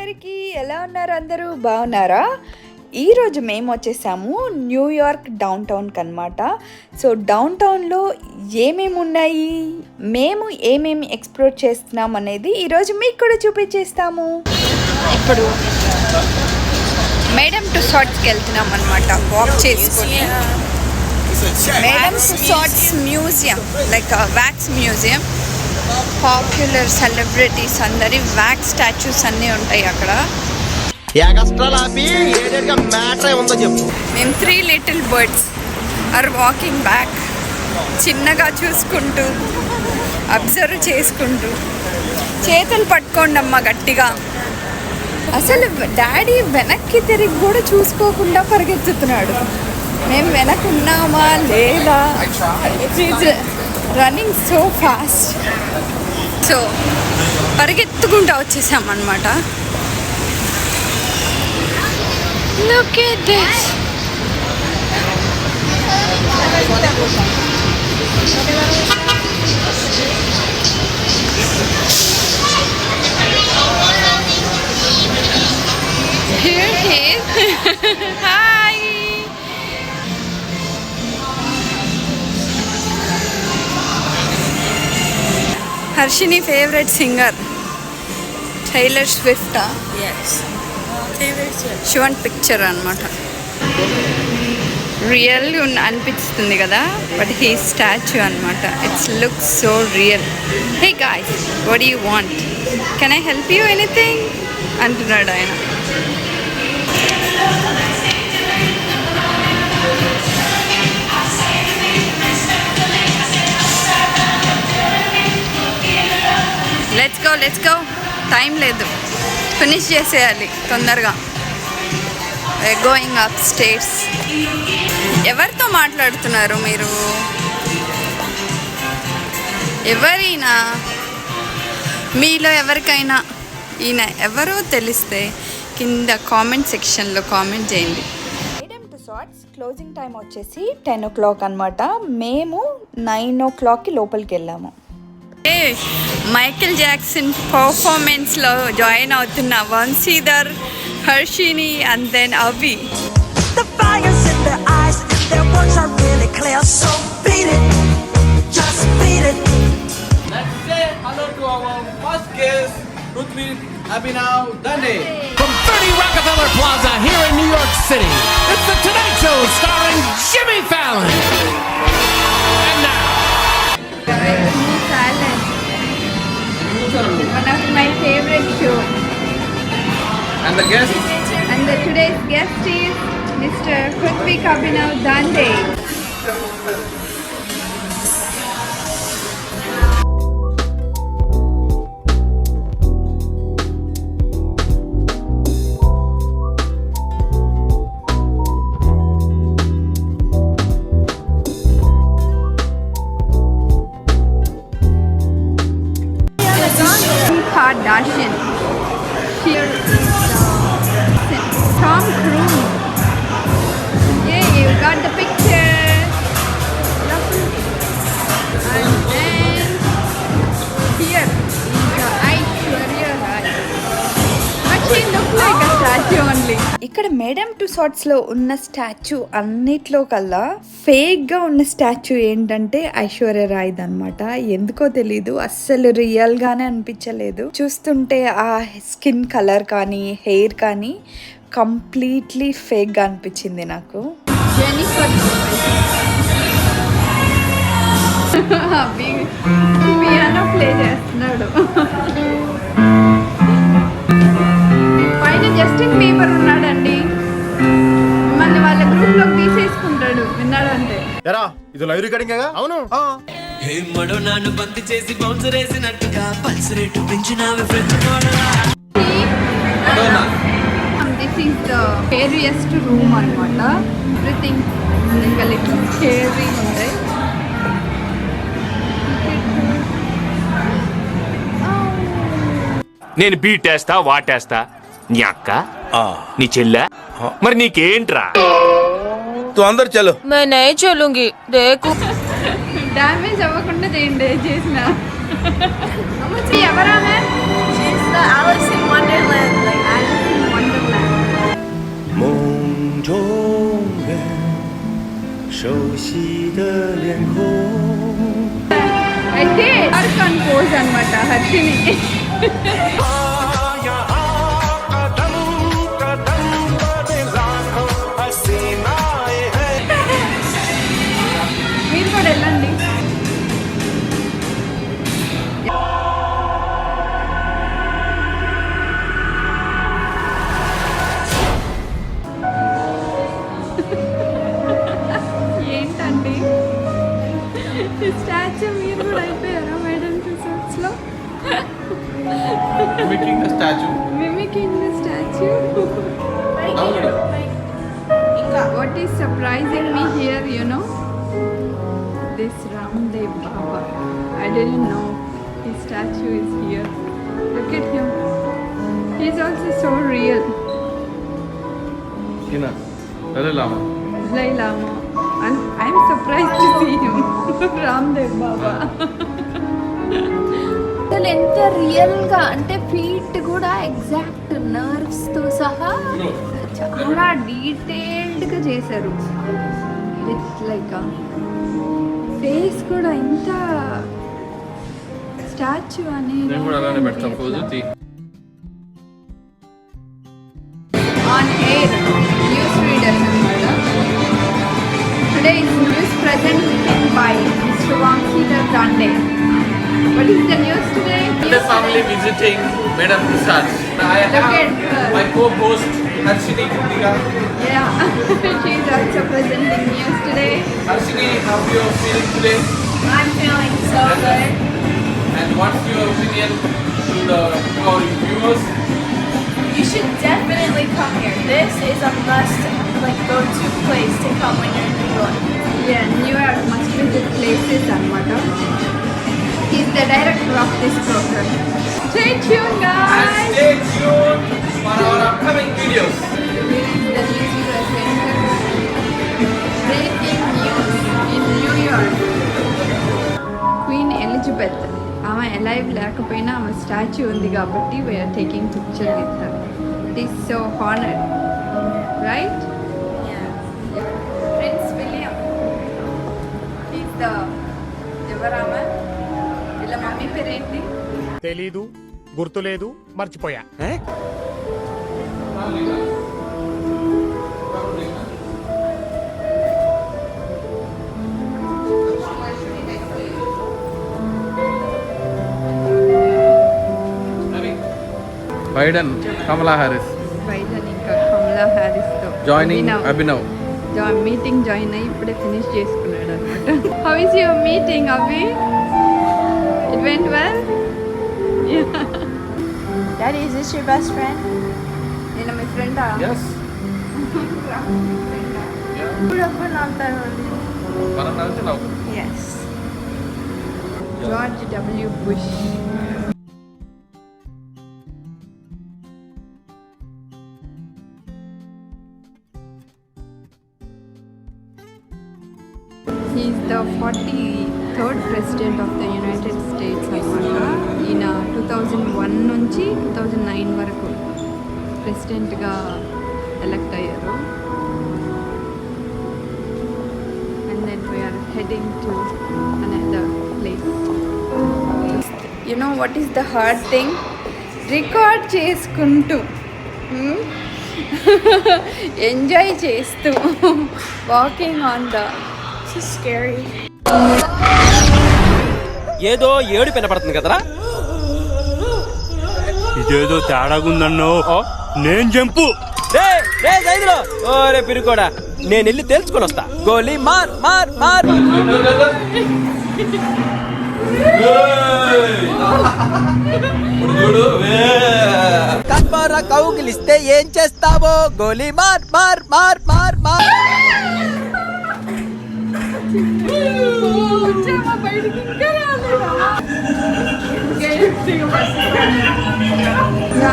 అందరికీ ఎలా ఉన్నారు అందరూ? బాగున్నారా? ఈరోజు మేము వచ్చేసాము న్యూయార్క్ డౌన్ టౌన్కి అనమాట సో డౌన్ టౌన్లో ఏమేమి ఉన్నాయి? మేము ఏమేమి ఎక్స్ప్లోర్ చేస్తున్నాం అనేది ఈరోజు మీకు కూడా చూపించేస్తాము. ఇప్పుడు మేడం టు షార్ట్స్కి వెళ్తున్నాం అనమాట వాక్ చేసుకొని. Madame Tussauds museum like wax museum popular celebrities అందరి వ్యాక్స్ స్టాచ్యూస్ అన్నీ ఉంటాయి అక్కడ. మేము three little birds are walking back చిన్నగా చూసుకుంటూ అబ్జర్వ్ చేసుకుంటూ చేతులు పట్టుకోండి అమ్మ గట్టిగా. అసలు డాడీ వెనక్కి తిరిగి కూడా చూసుకోకుండా పరిగెత్తుతున్నాడు. మేము వెనకున్నామా లేదా? రన్నింగ్ సో ఫాస్ట్ సో పరిగెత్తుకుంటా వచ్చేసాం అనమాట Here, here. Hi. Harshini favourite singer Taylor స్విఫ్టా షువన్ పిక్చర్ అనమాట రియల్ అనిపిస్తుంది కదా? బట్ హీ స్టాచ్యూ అనమాట it's look so real hey guys what you want can I help you anything అంటున్నాడు ఆయన. లెట్స్ గో టైం లేదు. ఫినిష్ చేసేయాలి తొందరగా. గోయింగ్ అప్ స్టేట్స్ ఎవరితో మాట్లాడుతున్నారు మీరు? ఎవరైనా? మీలో ఎవరికైనా? ఈయన ఎవరో తెలిస్తే కింద కామెంట్ సెక్షన్లో కామెంట్ చేయండి. మేడం టు క్లోజింగ్ టైం వచ్చేసి టెన్ ఓ క్లాక్ అనమాట మేము నైన్ ఓ క్లాక్కి లోపలికి వెళ్ళాము. మైకిల్ జాక్సన్ పర్ఫార్మెన్స్లో జాయిన్ అవుతున్న వంశీధర్ హర్షిని అండ్ దెన్ అవి The fire's in their eyes, their words are really clear. So beat it, just beat it. Let's say hello to our first guest, Ruthvi Abhinav Dande. From 30 Rockefeller Plaza here in New York City, it's The Tonight And the guest, And the today's guest is Mr. Prithvik Abhinav Dande. ఇక్కడ Madame టు షార్ట్స్లో ఉన్న statue అన్నిట్లో కల్లా ఫేక్గా ఉన్న statue ఏంటంటే ఐశ్వర్య రాయ్ అనమాట ఎందుకో తెలీదు అస్సలు రియల్ గానే అనిపించలేదు. చూస్తుంటే ఆ స్కిన్ కలర్ కానీ హెయిర్ కానీ కంప్లీట్లీ ఫేక్గా అనిపించింది నాకు. ప్లే చేస్తున్నాడు. లైవ్ రికార్డింగ్ అవును. మడో నాన్ను బంతి చేసి బౌన్సర్ వేసినట్టుగా పల్స్ రేటు పెంచినావి మోడలా this is the scariest room అనమాట ఎవ్రీథింగ్ ఇంకా లిటిల్ ఉంది నేను బీటేస్తా వాటేస్తా. నీ అక్క? నీ చెల్లె? మరి నీకేంట్రా? तो अंदर चलो मैं नहीं चलूँगी देखो డామేజ్ అవ్వకుండా చేయండి చేసిన ఎవరా She's the Alice in Wonderland. Like Alice in Wonderland. 梦中人，熟悉的脸孔。అయితే అర్కన్ pose అనమాట హర్షిని మీరు కూడా అయిపోయారా మేడం రిసార్ట్స్ లో Mimicking the statue. mimicking the statue. what is surprising me here, you know? This Ramdev Baba. I didn't know his statue is here. Look at him. He's also so real. Hina. Dalai Lama. Dalai Lama. I'm, I'm surprised to see him. Ramdev Baba. అసలు ఎంత రియల్గా అంటే feet కూడా exact నర్వ్స్తో సహా చాలా డీటెయిల్డ్గా చేశారు with like face కూడా ఇంత స్టాచ్యూ అనేది Sunday is news present in by Mr. Vamsi Dande. What is the news today? The family visiting Madam Prasad. I Look have at my co-host Harshini Kritika. Yeah, she is also presenting news today. Harshini, how are you feeling today? I'm feeling so and, good. And what's your opinion to the to our viewers? You should definitely come here. This is a must like, go-to place to come when you're in New York. Yeah, New York must visit places and He's the director of this program. Stay tuned, And guys. stay tuned for our upcoming videos. Here is the news presenter. Breaking news in New York. Queen Elizabeth ఆమె alive లేకపోయినా ఆమె statue ఉంది కాబట్టి we are taking picture with her it is so honour తెలీదు గుర్తులేదు మర్చిపోయా. Biden, Kamala Harris. Biden ఇంకా కమలా హ్యారిస్తో Joining Abhinav. మీటింగ్ జాయిన్ అయ్యి ఇప్పుడే ఫినిష్ చేసుకున్నాడు అనమాట హౌ ఇస్ యువర్ మీటింగ్ అవి it went well Daddy, is this your best friend? Ah. Yes. My ಫ್ರೆಂಡಾ yes ಇಬ್ಬರೊಬ್ಬರು ನಗ್ತಾರೆ ಬರೋಣ ನಾವು yes the 43rd President of the United States of America. ఈయన టూ థౌజండ్ వన్ నుంచి two thousand nine వరకు ప్రెసిడెంట్గా elect అయ్యారు. And then we're heading to another place you know what is the hard thing record చేసుకుంటూ hmm? Enjoy చేస్తూ walking on the scary ఏదో ఏడు వినపడుతుంది కదరా? ఇదేదో తేడాగుందన్నో. నేను జంపు. రే పిరుకోడా నేను వెళ్ళి తెలుసుకొని వస్తా. గోలీ మార్ మార్ మార్. కన్పారా కౌగిలిస్తే ఏం చేస్తావో? గోలీ మార్ మార్ మార్ మార్ మార్. బయటికి ఇంకా రాలేదా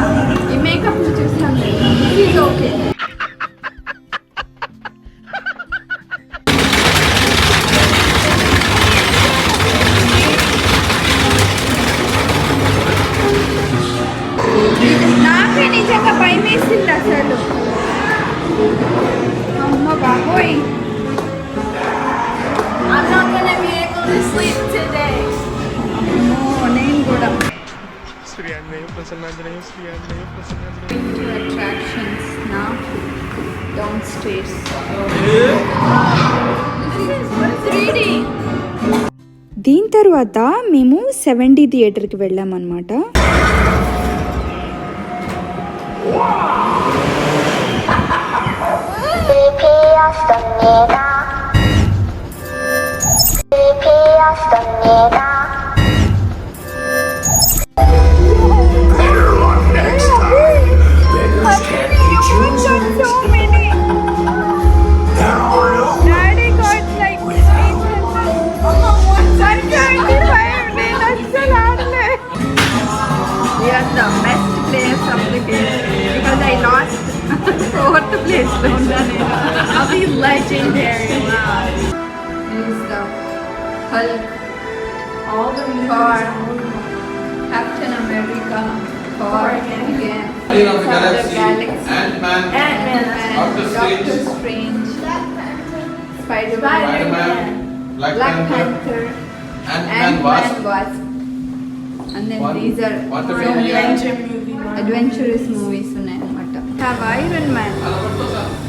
ఈ మేకప్ చూసాను ఈజ్ ఓకే దీని తర్వాత మేము సెవెన్ డి థియేటర్కి వెళ్ళామన్నమాట. Daddy I'll be legendary. Wow. Is the Hulk, all the for Captain America, for again. Guardian of the Galaxy, Ant-Man, Ant-Man, Doctor Strange, Spider-Man, Spider Black, Black Panther, Ant Man, Wasp. And then one, these are one so adventure movies. Adventurous movies. Have Iron Man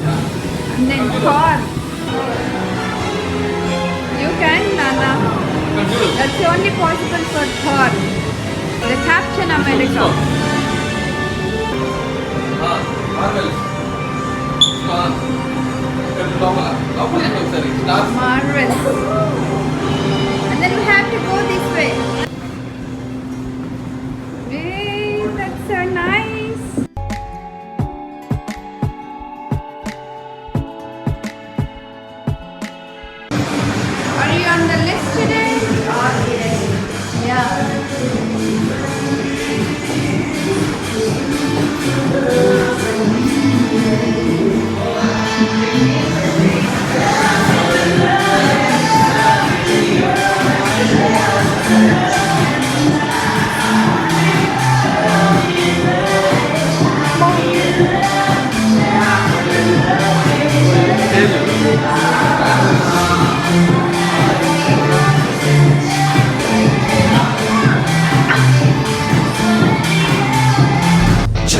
and then corn. You can, Nana. That's the only possible for Thor, The Captain America. Marvel. And then we have to go this way. Hey, that's so nice.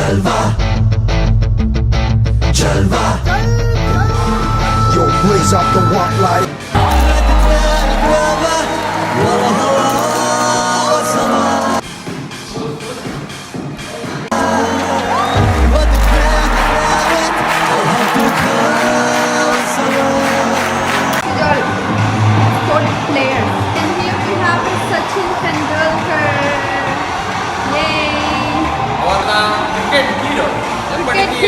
Jalva. Jalva. Yo, blaze up the walk like. ఎప్పటికీ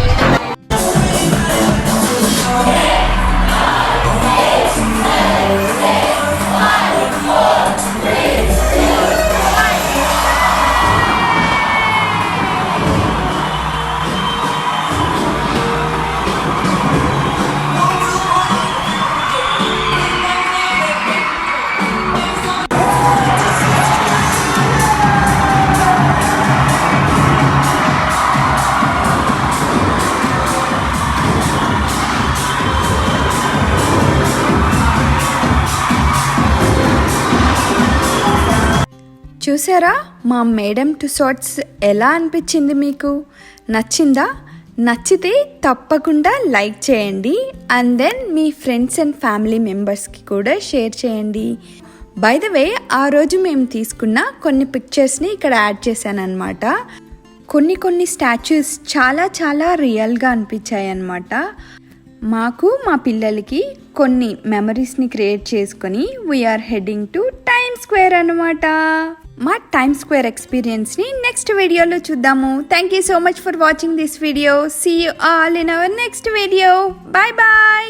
చూసారా? మా madam to shorts ఎలా అనిపించింది మీకు? నచ్చిందా? నచ్చితే తప్పకుండా like చేయండి. అండ్ దెన్ మీ ఫ్రెండ్స్ అండ్ ఫ్యామిలీ మెంబర్స్కి కూడా షేర్ చేయండి. బై ద వే ఆ రోజు మేము తీసుకున్న కొన్ని పిక్చర్స్ని ఇక్కడ యాడ్ చేశాను కొన్ని కొన్ని స్టాచ్యూస్ చాలా చాలా రియల్గా అనిపించాయి అన్నమాట మాకు మా పిల్లలకి కొన్ని మెమరీస్ని క్రియేట్ చేసుకొని we're heading to Time Square అనమాట మా టైమ్ స్క్వేర్ ఎక్స్పీరియన్స్ని నెక్స్ట్ వీడియోలో చూద్దాము. Thank you so much for watching this video see you all in our next video bye bye